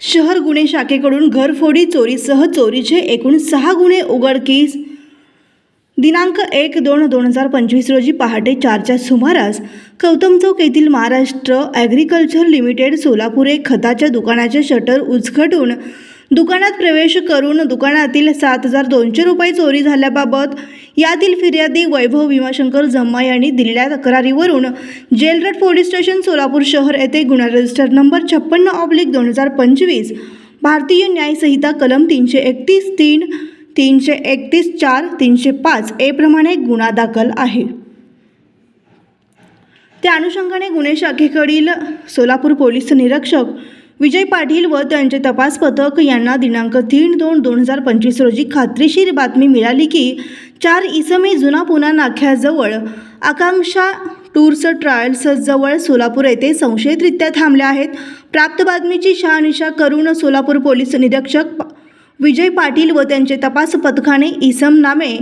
शहर गुन्हे शाखेकडून घरफोडी चोरीसह चोरीचे एकूण सहा गुन्हे उघडकीस. दिनांक एक दोन दोन हजार पंचवीस रोजी पहाटे चारच्या सुमारास कौतम चौक येथील महाराष्ट्र ॲग्रिकल्चर लिमिटेड सोलापूर एक खताच्या दुकानाचे शटर उचघटून दुकानात प्रवेश करून दुकानातील सात हजार दोनशे रुपये चोरी झाल्याबाबत यातील फिर्यादी वैभव भीमाशंकर जम्मा यांनी दिलेल्या तक्रारीवरून jail road police station Solapur शहर येथे गुन्हा रजिस्टर नंबर छप्पन्न ऑब्लिक दोन हजार पंचवीस भारतीय न्यायसंहिता कलम तीनशे एकतीस तीन तीनशे एकतीस चार तीनशे पाच ए प्रमाणे गुन्हा दाखल आहे. त्या अनुषंगाने गुन्हे शाखेकडील सोलापूर पोलीस निरीक्षक विजय पाटील व त्यांचे तपास पथक यांना दिनांक तीन दोन दोन हजार पंचवीस रोजी खात्रीशीर बातमी मिळाली की चार इसमे जुना पुना नाख्याजवळ आकांक्षा टूर्स ट्रायल्स जवळ सोलापूर येथे संशयितरित्या थांबल्या आहेत. प्राप्त बातमीची शहानिशा करून सोलापूर पोलीस निरीक्षक विजय पाटील व त्यांचे तपास पथकाने इसम नामे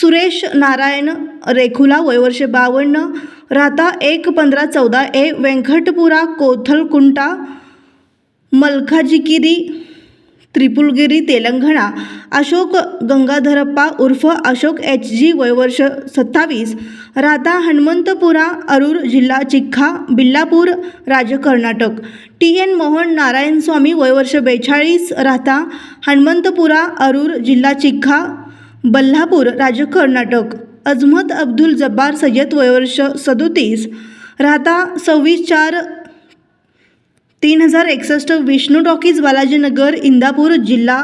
सुरेश नारायण रेखुला वयवर्ष बावन्न राहता एक पंधरा चौदा ए व्यंकटपुरा कोथलकुंटा मलखाजिगिरी त्रिपुलगिरी तेलंगणा अशोक गंगाधरप्पा उर्फ अशोक एच जी वयवर्ष सत्तावीस राहता हनुमंतपुरा अरूर जिल्हा चिख्खा बिल्लापूर राज्य कर्नाटक टी. एन. मोहन नारायण स्वामी वयवर्ष बेचाळीस राहता हनुमंतपुरा अरूर जिल्हा चिख्खा बल्लापूर राज्य कर्नाटक अजमत अब्दुल जब्बार सय्यद वयवर्ष सदोतीस राहता सव्वीस चार तीन हजार एकसष्ट विष्णू टॉकीज बालाजीनगर इंदापूर जिल्हा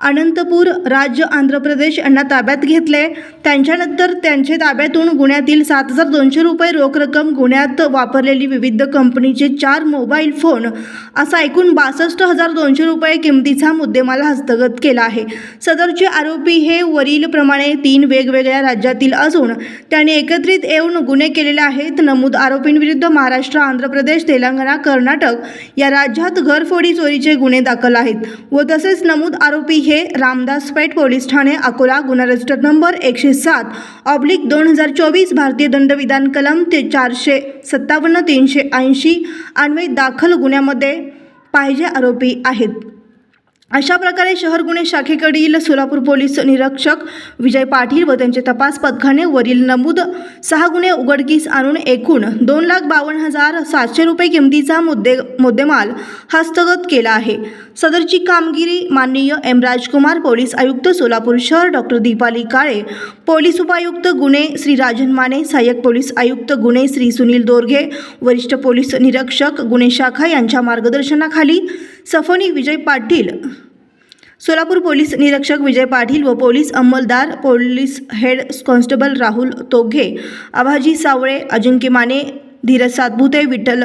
अनंतपूर राज्य आंध्र प्रदेश यांना ताब्यात घेतले. त्यांच्यानंतर त्यांचे ताब्यातून गुन्ह्यातील सात हजार दोनशे रुपये रोख रक्कम गुन्ह्यात वापरलेली विविध कंपनीचे चार मोबाईल फोन असा एकूण बासष्ट हजार दोनशे रुपये किमतीचा मुद्देमाल हस्तगत केला आहे. सदरचे आरोपी हे वरीलप्रमाणे तीन वेगवेगळ्या राज्यातील असून त्यांनी एकत्रित येऊन गुन्हे केलेले आहेत. नमूद आरोपींविरुद्ध महाराष्ट्र आंध्र प्रदेश तेलंगणा कर्नाटक या राज्यात घरफोडी चोरीचे गुन्हे दाखल आहेत व तसेच नमूद आरोपी हे रामदास पेठ पोलीस ठाणे अकोला गुन्हा रजिस्टर नंबर एकशे सात ऑब्लिक दोन हजार चोवीस भारतीय दंडविधान कलम ते चारशे सत्तावन्न तीनशे ऐंशी अन्वय दाखल गुन्ह्यामध्ये पाहिजे आरोपी आहेत. अशा प्रकारे शहर गुन्हे शाखेकडील सोलापूर पोलीस निरीक्षक विजय पाटील व त्यांचे तपास पथकाने वरील नमूद सहा गुन्हे उघडकीस आणून एकूण दोन लाख बावन्न हजार सातशे रुपये किमतीचा मुद्दे मुद्देमाल हस्तगत केला आहे. सदरची कामगिरी माननीय एम राजकुमार पोलीस आयुक्त सोलापूर शहर डॉक्टर दीपाली काळे पोलीस उपायुक्त गुन्हे श्री राजन माने सहाय्यक पोलीस आयुक्त गुन्हे श्री सुनील दोरघे वरिष्ठ पोलीस निरीक्षक गुन्हे शाखा यांच्या मार्गदर्शनाखाली सफोनिक विजय पाटील. सोलापूर पोलीस निरीक्षक विजय पाटील व police अंमलदार police head constable Rahul Toghe Abhaji Savale Ajinkya Mane Dhiraj Satbhute Vitthal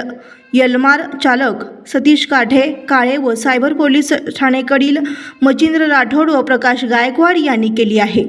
Yalmar चालक सतीश काठे काळे व सायबर पोलीस ठाणेकडील मचिंद्र राठोड व प्रकाश गायकवाड यांनी केली आहे.